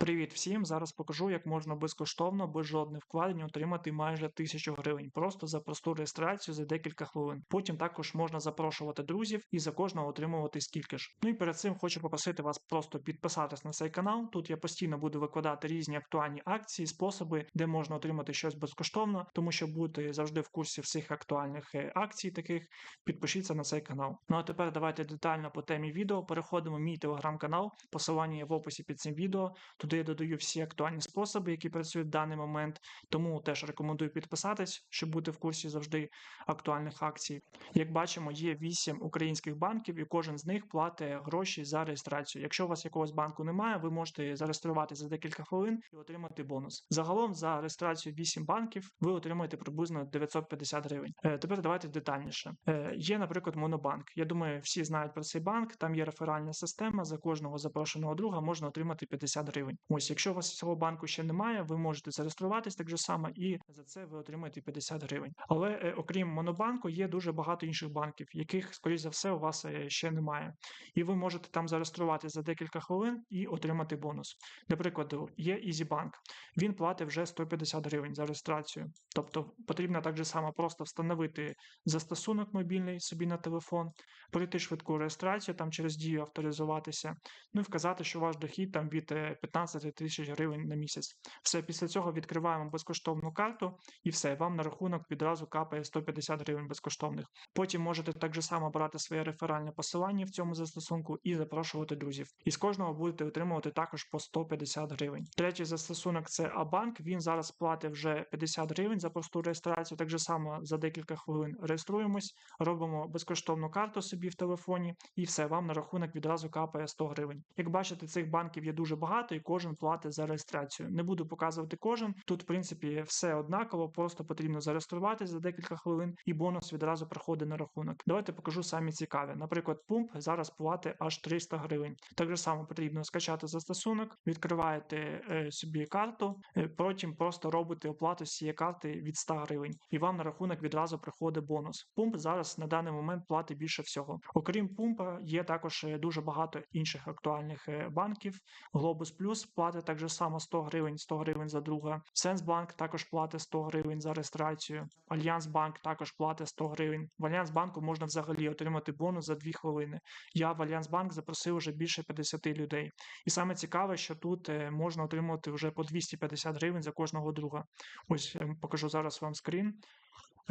Привіт всім! Зараз покажу, як можна безкоштовно, без жодних вкладень отримати майже 1000 гривень просто за просту реєстрацію за декілька хвилин. Потім також можна запрошувати друзів і за кожного отримувати стільки ж. Ну і перед цим хочу попросити вас просто підписатись на цей канал. Тут я постійно буду викладати різні актуальні акції, способи, де можна отримати щось безкоштовно, тому що будете завжди в курсі всіх актуальних е, акцій таких. Підпишіться на цей канал. Ну а тепер давайте детально по темі відео. Переходимо в мій телеграм-канал. Посилання є в описі під цим відео. Туди я додаю всі актуальні способи, які працюють в даний момент. Тому теж рекомендую підписатись, щоб бути в курсі завжди актуальних акцій. Як бачимо, є 8 українських банків, і кожен з них платить гроші за реєстрацію. Якщо у вас якогось банку немає, ви можете зареєструватися за декілька хвилин і отримати бонус. Загалом за реєстрацію 8 банків ви отримаєте приблизно 950 гривень. Е, тепер давайте детальніше. Е, є, наприклад, Монобанк. Я думаю, всі знають про цей банк. Там є реферальна система. За кожного запрошеного друга можна отримати 50 гривень. Ось, якщо у вас цього банку ще немає, ви можете зареєструватись так же само, і за це ви отримаєте 50 гривень. Але е, окрім Монобанку, є дуже багато інших банків, яких, скоріш за все, у вас е, ще немає. І ви можете там зареєструватися за декілька хвилин і отримати бонус. Для прикладу, є EasyBank. Він платить вже 150 гривень за реєстрацію. Тобто потрібно так же само просто встановити застосунок мобільний собі на телефон, пройти швидку реєстрацію там через дію авторизуватися, ну і вказати, що ваш дохід там від е, 15 тисяч гривень на місяць. Все, після цього відкриваємо безкоштовну карту і все, вам на рахунок відразу капає 150 гривень безкоштовних. Потім можете так же само брати своє реферальне посилання в цьому застосунку і запрошувати друзів. І з кожного будете отримувати також по 150 гривень. Третій застосунок це Абанк. Він зараз платить вже 50 гривень за просту реєстрацію. Так же само за декілька хвилин реєструємось, робимо безкоштовну карту собі в телефоні, і все, вам на рахунок відразу капає 100 гривень. Як бачите, цих банків є дуже багато, і кожен платить за реєстрацію. Не буду показувати кожен. Тут, в принципі, все однаково, просто потрібно зареєструватися за декілька хвилин, і бонус відразу приходить на рахунок. Давайте покажу самі цікаві. Наприклад, пумп зараз платить аж 300 гривень. Так само потрібно скачати застосунок, відкриваєте е, собі карту, е, потім просто робите оплату з цієї карти від 100 гривень, і вам на рахунок відразу приходить бонус. Пумп зараз на даний момент платить більше всього. Окрім пумпа, є також е, дуже багато інших актуальних банків. Globus Plus платить так же само 100 гривень, 100 гривень за друга. Сенсбанк також платить 100 гривень за реєстрацію. Альянс Банк також платить 100 гривень. В Альянс Банку можна взагалі отримати бонус за 2 хвилини. Я в Альянс Банк запросив вже більше 50 людей. І саме цікаве, що тут е, можна отримувати вже по 250 гривень за кожного друга. Ось покажу зараз вам скрін.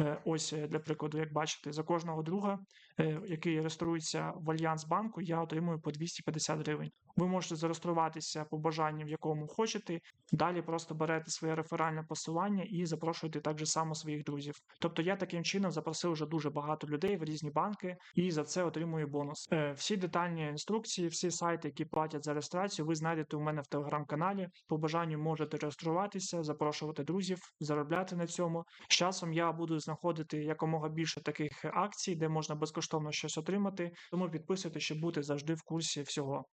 Е, Ось е, для прикладу, як бачите, за кожного друга, е, який реєструється в Альянс банку, я отримую по 250 гривень. Ви можете зареєструватися по бажанню, в якому хочете. Далі просто берете своє реферальне посилання і запрошуєте так же само своїх друзів. Тобто я таким чином запросив вже дуже багато людей в різні банки і за це отримую бонус. Всі детальні інструкції, всі сайти, які платять за реєстрацію, ви знайдете у мене в телеграм-каналі. По бажанню можете реєструватися, запрошувати друзів, заробляти на цьому. З часом я буду знаходити якомога більше таких акцій, де можна безкоштовно щось отримати. Тому підписуйтесь, щоб бути завжди в курсі всього.